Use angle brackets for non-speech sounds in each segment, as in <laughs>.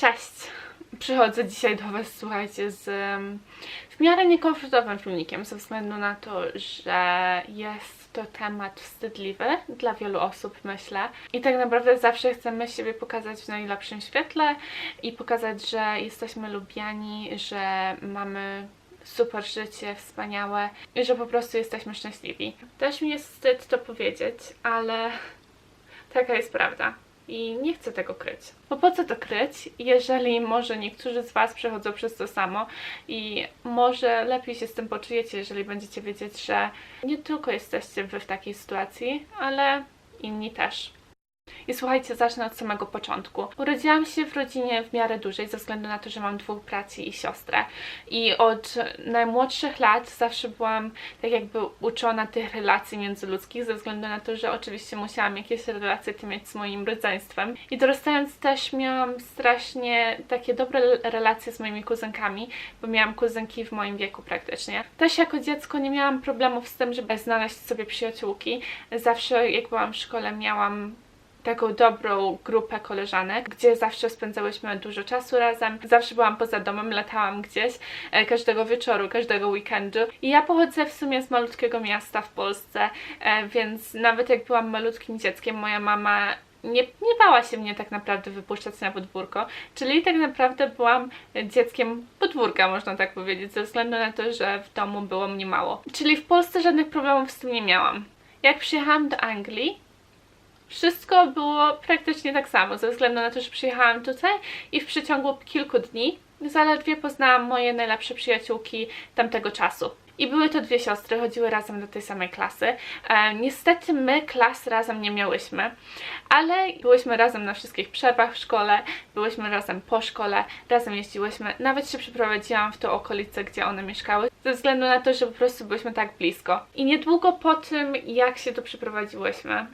Cześć! Przychodzę dzisiaj do Was, słuchajcie, z w miarę niekomfortowym filmikiem, ze względu na to, że jest to temat wstydliwy dla wielu osób, myślę. I tak naprawdę zawsze chcemy siebie pokazać w najlepszym świetle i pokazać, że jesteśmy lubiani, że mamy super życie, wspaniałe i że po prostu jesteśmy szczęśliwi. Też mi jest wstyd to powiedzieć, ale taka jest prawda. I nie chcę tego kryć. Bo po co to kryć, jeżeli może niektórzy z Was przechodzą przez to samo i może lepiej się z tym poczujecie, jeżeli będziecie wiedzieć, że nie tylko jesteście Wy w takiej sytuacji, ale inni też. I słuchajcie, zacznę od samego początku. Urodziłam się w rodzinie w miarę dużej, ze względu na to, że mam dwóch braci i siostrę. I od najmłodszych lat zawsze byłam tak jakby uczona tych relacji międzyludzkich, ze względu na to, że oczywiście musiałam jakieś relacje mieć z moim rodzeństwem. I dorastając też miałam strasznie takie dobre relacje z moimi kuzynkami, bo miałam kuzynki w moim wieku praktycznie. Też jako dziecko nie miałam problemów z tym, żeby znaleźć sobie przyjaciółki. Zawsze jak byłam w szkole miałam taką dobrą grupę koleżanek, gdzie zawsze spędzałyśmy dużo czasu razem. Zawsze byłam poza domem, latałam gdzieś e, każdego wieczoru, każdego weekendu. I ja pochodzę w sumie z malutkiego miasta w Polsce, e, więc nawet jak byłam malutkim dzieckiem, moja mama nie, nie bała się mnie tak naprawdę wypuszczać na podwórko, czyli tak naprawdę byłam dzieckiem podwórka, można tak powiedzieć, ze względu na to, że w domu było mnie mało. Czyli w Polsce żadnych problemów z tym nie miałam. Jak przyjechałam do Anglii, wszystko było praktycznie tak samo, ze względu na to, że przyjechałam tutaj i w przeciągu kilku dni zaledwie poznałam moje najlepsze przyjaciółki tamtego czasu. I były to dwie siostry, chodziły razem do tej samej klasy. E, niestety my klas razem nie miałyśmy, ale byłyśmy razem na wszystkich przerwach w szkole, byłyśmy razem po szkole, razem jeździłyśmy. Nawet się przeprowadziłam w tą okolicę, gdzie one mieszkały, ze względu na to, że po prostu byłyśmy tak blisko. I niedługo po tym, jak się tu przeprowadziłyśmy,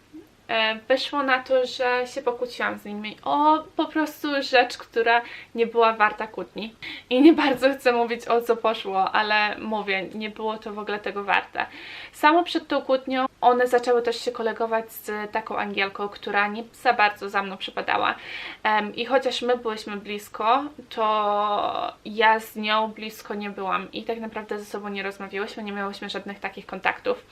wyszło na to, że się pokłóciłam z nimi o po prostu rzecz, która nie była warta kłótni. I nie bardzo chcę mówić o co poszło, ale mówię, nie było to w ogóle tego warte. Samo przed tą kłótnią one zaczęły też się kolegować z taką Angielką, która nie za bardzo za mną przypadała. I chociaż my byłyśmy blisko, to ja z nią blisko nie byłam i tak naprawdę ze sobą nie rozmawiałyśmy, nie miałyśmy żadnych takich kontaktów.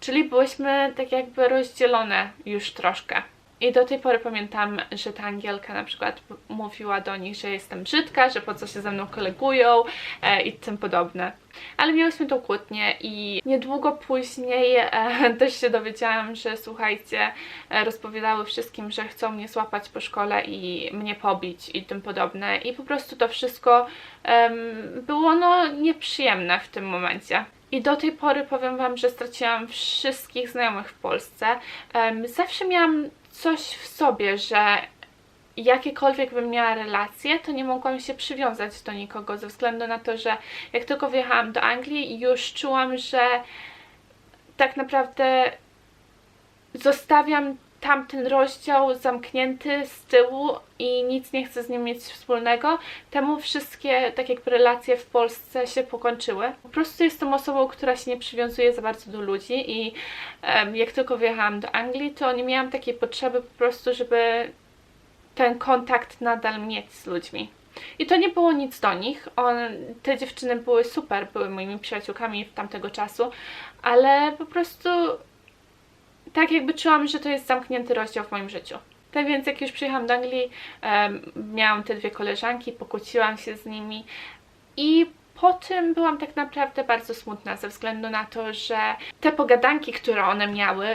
Czyli byłyśmy tak jakby rozdzielone już troszkę. I do tej pory pamiętam, że ta Angielka na przykład mówiła do nich, że jestem brzydka, że po co się ze mną kolegują e, i tym podobne. Ale miałyśmy tą kłótnię i niedługo później e, <laughs> też się dowiedziałam, że słuchajcie, e, rozpowiadały wszystkim, że chcą mnie złapać po szkole i mnie pobić i tym podobne. I po prostu to wszystko em, było no nieprzyjemne w tym momencie. I do tej pory powiem Wam, że straciłam wszystkich znajomych w Polsce. Zawsze miałam coś w sobie, że jakiekolwiek bym miała relacje, to nie mogłam się przywiązać do nikogo, ze względu na to, że jak tylko wjechałam do Anglii, już czułam, że tak naprawdę zostawiam tamten rozdział zamknięty z tyłu i nic nie chcę z nim mieć wspólnego. Temu wszystkie tak jakby relacje w Polsce się pokończyły. Po prostu jestem osobą, która się nie przywiązuje za bardzo do ludzi i em, jak tylko wyjechałam do Anglii, to nie miałam takiej potrzeby po prostu, żeby ten kontakt nadal mieć z ludźmi. I to nie było nic do nich. On, te dziewczyny były super, były moimi przyjaciółkami w tamtego czasu, ale po prostu tak jakby czułam, że to jest zamknięty rozdział w moim życiu. Tak więc jak już przyjechałam do Anglii, miałam te dwie koleżanki, pokłóciłam się z nimi i po tym byłam tak naprawdę bardzo smutna ze względu na to, że te pogadanki, które one miały,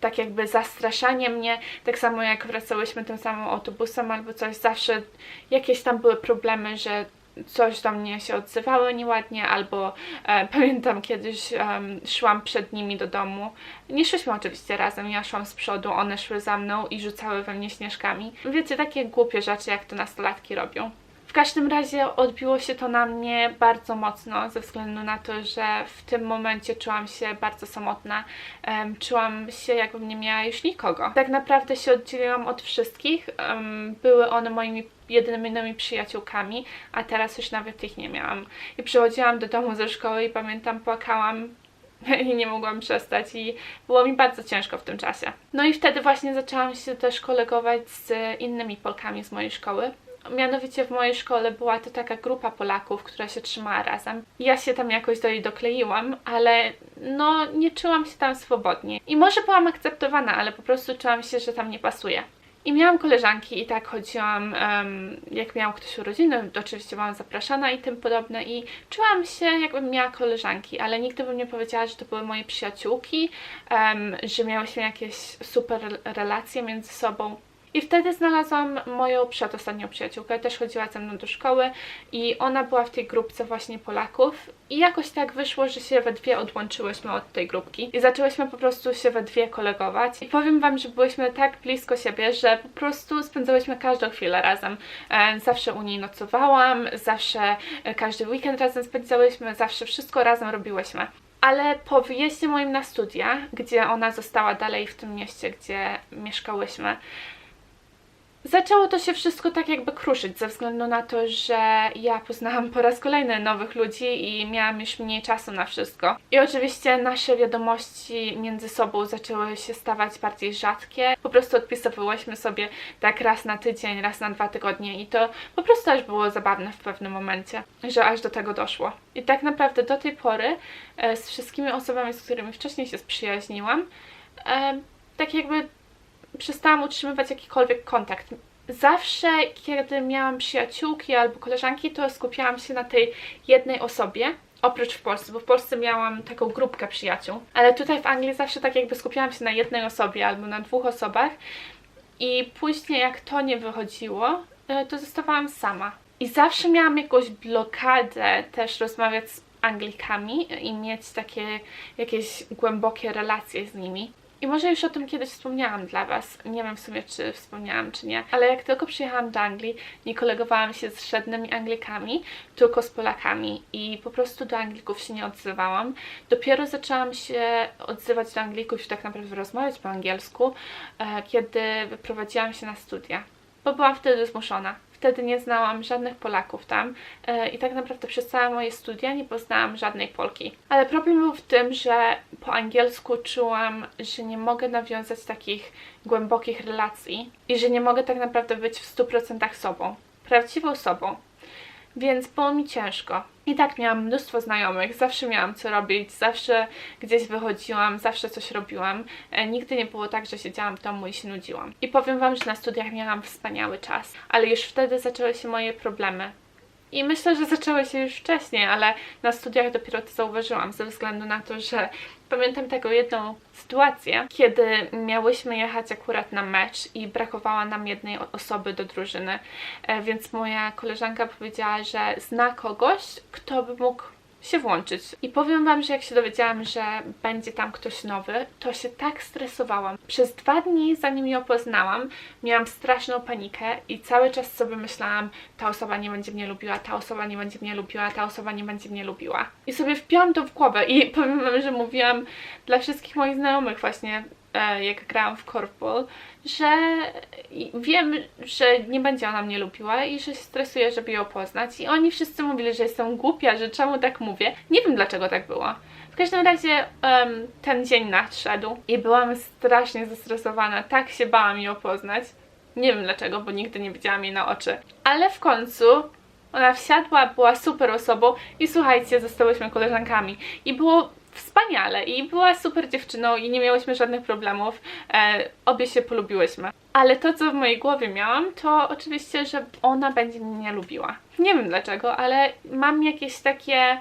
tak jakby zastraszanie mnie, tak samo jak wracałyśmy tym samym autobusem albo coś, zawsze jakieś tam były problemy, że coś do mnie się odzywały nieładnie, albo e, <laughs> pamiętam kiedyś em, szłam przed nimi do domu. Nie szłyśmy oczywiście razem, ja szłam z przodu, one szły za mną i rzucały we mnie śnieżkami. Wiecie, takie głupie rzeczy, jak to nastolatki robią. W każdym razie odbiło się to na mnie bardzo mocno, ze względu na to, że w tym momencie czułam się bardzo samotna. Em, czułam się, jakbym nie miała już nikogo. Tak naprawdę się oddzieliłam od wszystkich. em, były one moimi jedynymi przyjaciółkami, a teraz już nawet ich nie miałam. I przychodziłam do domu ze szkoły i pamiętam, płakałam <laughs> i nie mogłam przestać i było mi bardzo ciężko w tym czasie. No i wtedy właśnie zaczęłam się też kolegować z innymi Polkami z mojej szkoły. Mianowicie w mojej szkole była to taka grupa Polaków, która się trzymała razem. Ja się tam jakoś do niej dokleiłam, ale no nie czułam się tam swobodnie. I może byłam akceptowana, ale po prostu czułam się, że tam nie pasuje. I miałam koleżanki i tak chodziłam, em, jak miał ktoś urodziny, oczywiście byłam zapraszana i tym podobne i czułam się jakbym miała koleżanki, ale nigdy bym nie powiedziała, że to były moje przyjaciółki, em, że miałyśmy jakieś super relacje między sobą. I wtedy znalazłam moją przedostatnią przyjaciółkę, też chodziła ze mną do szkoły i ona była w tej grupce właśnie Polaków i jakoś tak wyszło, że się we dwie odłączyłyśmy od tej grupki i zaczęłyśmy po prostu się we dwie kolegować i powiem Wam, że byłyśmy tak blisko siebie, że po prostu spędzałyśmy każdą chwilę razem. E, Zawsze u niej nocowałam, zawsze e, każdy weekend razem spędzałyśmy, zawsze wszystko razem robiłyśmy. Ale po wyjeździe moim na studia, gdzie ona została dalej w tym mieście, gdzie mieszkałyśmy, Zaczęło to się wszystko tak jakby kruszyć, ze względu na to, że ja poznałam po raz kolejny nowych ludzi i miałam już mniej czasu na wszystko. I oczywiście nasze wiadomości między sobą zaczęły się stawać bardziej rzadkie. Po prostu odpisywałyśmy sobie tak raz na tydzień, raz na dwa tygodnie i to po prostu aż było zabawne w pewnym momencie, że aż do tego doszło. I tak naprawdę do tej pory e, z wszystkimi osobami, z którymi wcześniej się sprzyjaźniłam, e, tak jakby przestałam utrzymywać jakikolwiek kontakt. Zawsze, kiedy miałam przyjaciółki albo koleżanki, to skupiałam się na tej jednej osobie, oprócz w Polsce, bo w Polsce miałam taką grupkę przyjaciół, ale tutaj w Anglii zawsze tak jakby skupiałam się na jednej osobie albo na dwóch osobach i później jak to nie wychodziło, e, to zostawałam sama. I zawsze miałam jakąś blokadę też rozmawiać z Anglikami i mieć takie jakieś głębokie relacje z nimi. I może już o tym kiedyś wspomniałam dla Was. Nie wiem w sumie, czy wspomniałam, czy nie. Ale jak tylko przyjechałam do Anglii, nie kolegowałam się z żadnymi Anglikami, tylko z Polakami. I po prostu do Anglików się nie odzywałam. Dopiero zaczęłam się odzywać do Anglików i tak naprawdę rozmawiać po angielsku, e, kiedy wyprowadziłam się na studia. Bo byłam wtedy zmuszona. Wtedy nie znałam żadnych Polaków tam e, i tak naprawdę przez całe moje studia nie poznałam żadnej Polki. Ale problem był w tym, że po angielsku czułam, że nie mogę nawiązać takich głębokich relacji i że nie mogę tak naprawdę być w 100% sobą, prawdziwą sobą więc było mi ciężko. I tak miałam mnóstwo znajomych, zawsze miałam co robić, zawsze gdzieś wychodziłam, zawsze coś robiłam. E, nigdy nie było tak, że siedziałam w domu i się nudziłam. I powiem Wam, że na studiach miałam wspaniały czas, ale już wtedy zaczęły się moje problemy. I myślę, że zaczęły się już wcześniej, ale na studiach dopiero to zauważyłam, ze względu na to, że pamiętam taką jedną sytuację, kiedy miałyśmy jechać akurat na mecz i brakowała nam jednej osoby do drużyny, e, więc moja koleżanka powiedziała, że zna kogoś, kto by mógł się włączyć. I powiem Wam, że jak się dowiedziałam, że będzie tam ktoś nowy, to się tak stresowałam. Przez dwa dni, zanim ją poznałam, miałam straszną panikę i cały czas sobie myślałam, ta osoba nie będzie mnie lubiła, ta osoba nie będzie mnie lubiła, ta osoba nie będzie mnie lubiła. I sobie wpiłam to w głowę i powiem Wam, że mówiłam dla wszystkich moich znajomych właśnie jak grałam w korfball, że wiem, że nie będzie ona mnie lubiła i że się stresuję, żeby ją poznać. I oni wszyscy mówili, że jestem głupia, że czemu tak mówię. Nie wiem dlaczego tak było. W każdym razie um, ten dzień nadszedł i byłam strasznie zestresowana, tak się bałam ją poznać. Nie wiem dlaczego, bo nigdy nie widziałam jej na oczy. Ale w końcu ona wsiadła, była super osobą i słuchajcie, zostałyśmy koleżankami. I było wspaniale i była super dziewczyną i nie miałyśmy żadnych problemów. E, obie się polubiłyśmy. Ale to, co w mojej głowie miałam, to oczywiście, że ona będzie mnie lubiła. Nie wiem dlaczego, ale mam jakieś takie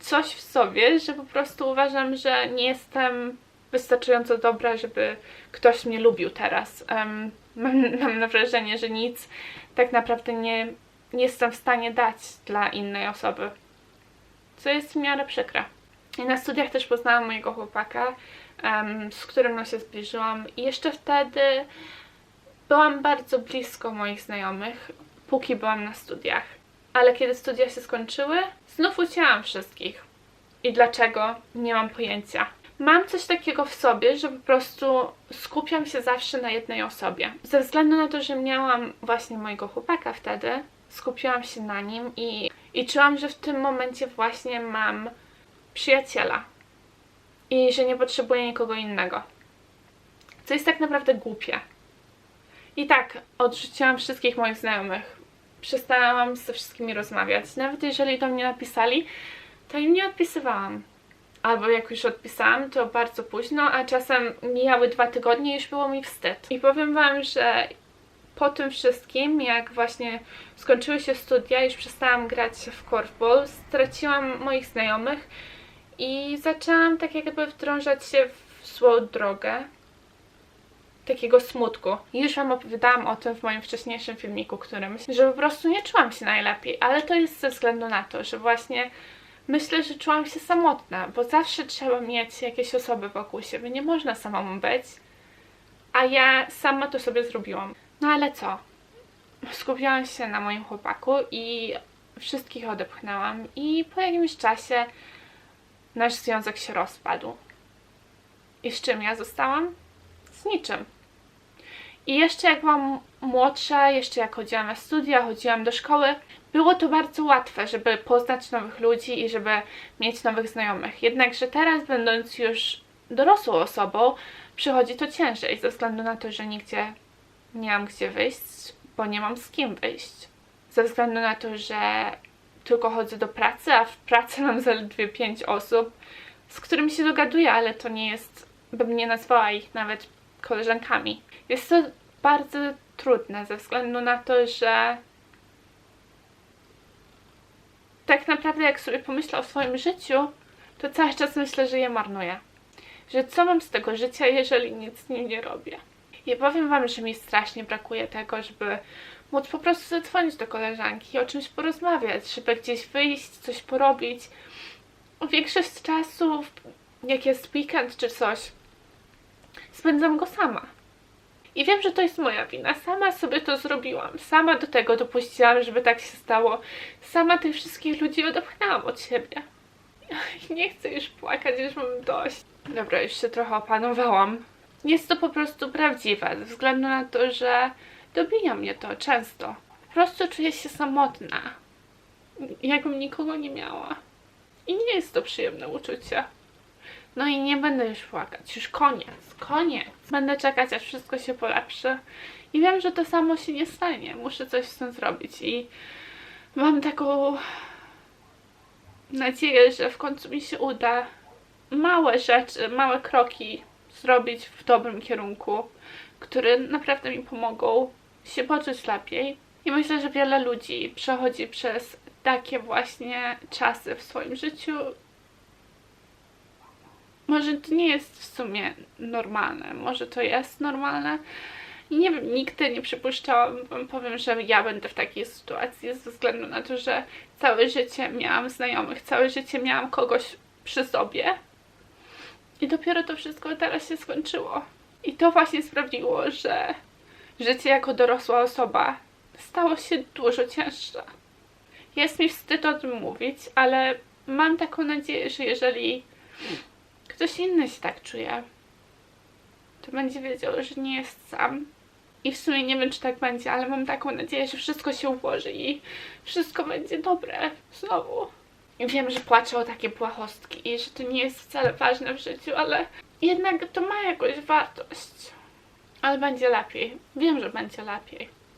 coś w sobie, że po prostu uważam, że nie jestem wystarczająco dobra, żeby ktoś mnie lubił teraz. Um, mam, <laughs> mam wrażenie, że nic tak naprawdę nie, nie jestem w stanie dać dla innej osoby. Co jest w miarę przykre. I na studiach też poznałam mojego chłopaka, um, z którym no się zbliżyłam i jeszcze wtedy byłam bardzo blisko moich znajomych, póki byłam na studiach. Ale kiedy studia się skończyły, znów ucięłam wszystkich. I dlaczego? Nie mam pojęcia. Mam coś takiego w sobie, że po prostu skupiam się zawsze na jednej osobie. Ze względu na to, że miałam właśnie mojego chłopaka wtedy, skupiłam się na nim i, i czułam, że w tym momencie właśnie mam przyjaciela i że nie potrzebuję nikogo innego. Co jest tak naprawdę głupie. I tak, odrzuciłam wszystkich moich znajomych. Przestałam ze wszystkimi rozmawiać. Nawet jeżeli do mnie napisali, to im nie odpisywałam. Albo jak już odpisałam, to bardzo późno, a czasem mijały dwa tygodnie i już było mi wstyd. I powiem Wam, że po tym wszystkim, jak właśnie skończyły się studia, już przestałam grać w korfball, straciłam moich znajomych i zaczęłam tak jakby wdrążać się w złą drogę takiego smutku. Już Wam opowiadałam o tym w moim wcześniejszym filmiku, którym że po prostu nie czułam się najlepiej, ale to jest ze względu na to, że właśnie myślę, że czułam się samotna, bo zawsze trzeba mieć jakieś osoby wokół siebie, nie można samemu być, a ja sama to sobie zrobiłam. No ale co? Skupiłam się na moim chłopaku i wszystkich odepchnęłam i po jakimś czasie nasz związek się rozpadł. I z czym ja zostałam? Z niczym. I jeszcze jak byłam młodsza, jeszcze jak chodziłam na studia, chodziłam do szkoły, było to bardzo łatwe, żeby poznać nowych ludzi i żeby mieć nowych znajomych. Jednakże teraz, będąc już dorosłą osobą, przychodzi to ciężej ze względu na to, że nigdzie nie mam gdzie wyjść, bo nie mam z kim wyjść. Ze względu na to, że tylko chodzę do pracy, a w pracy mam zaledwie pięć osób, z którymi się dogaduję, ale to nie jest, bym nie nazwała ich nawet koleżankami. Jest to bardzo trudne ze względu na to, że tak naprawdę jak sobie pomyślę o swoim życiu, to cały czas myślę, że je marnuję. Że co mam z tego życia, jeżeli nic z nim nie robię. I powiem Wam, że mi strasznie brakuje tego, żeby móc po prostu zadzwonić do koleżanki, o czymś porozmawiać, żeby gdzieś wyjść, coś porobić. Większość czasu, jak jest weekend czy coś, spędzam go sama. I wiem, że to jest moja wina. Sama sobie to zrobiłam. Sama do tego dopuściłam, żeby tak się stało. Sama tych wszystkich ludzi odepchnęłam od siebie. Nie chcę już płakać, już mam dość. Dobra, już się trochę opanowałam. Jest to po prostu prawdziwe, ze względu na to, że dobija mnie to często. Po prostu czuję się samotna. Jakbym nikogo nie miała. I nie jest to przyjemne uczucie. No i nie będę już płakać. Już koniec, koniec. Będę czekać, aż wszystko się polepszy. I wiem, że to samo się nie stanie. Muszę coś z tym zrobić. I mam taką nadzieję, że w końcu mi się uda małe rzeczy, małe kroki zrobić w dobrym kierunku, które naprawdę mi pomogą się poczuć lepiej. I myślę, że wiele ludzi przechodzi przez takie właśnie czasy w swoim życiu może to nie jest w sumie normalne, może to jest normalne. Nie wiem, nigdy nie przypuszczałam, powiem, że ja będę w takiej sytuacji ze względu na to, że całe życie miałam znajomych, całe życie miałam kogoś przy sobie. I dopiero to wszystko teraz się skończyło. I to właśnie sprawiło, że życie jako dorosła osoba stało się dużo cięższe. Jest mi wstyd o tym mówić, ale mam taką nadzieję, że jeżeli ktoś inny się tak czuje, to będzie wiedział, że nie jest sam. I w sumie nie wiem, czy tak będzie, ale mam taką nadzieję, że wszystko się ułoży i wszystko będzie dobre znowu. I wiem, że płaczę o takie błahostki i że to nie jest wcale ważne w życiu, ale jednak to ma jakąś wartość. Ale będzie lepiej. Wiem, że będzie lepiej.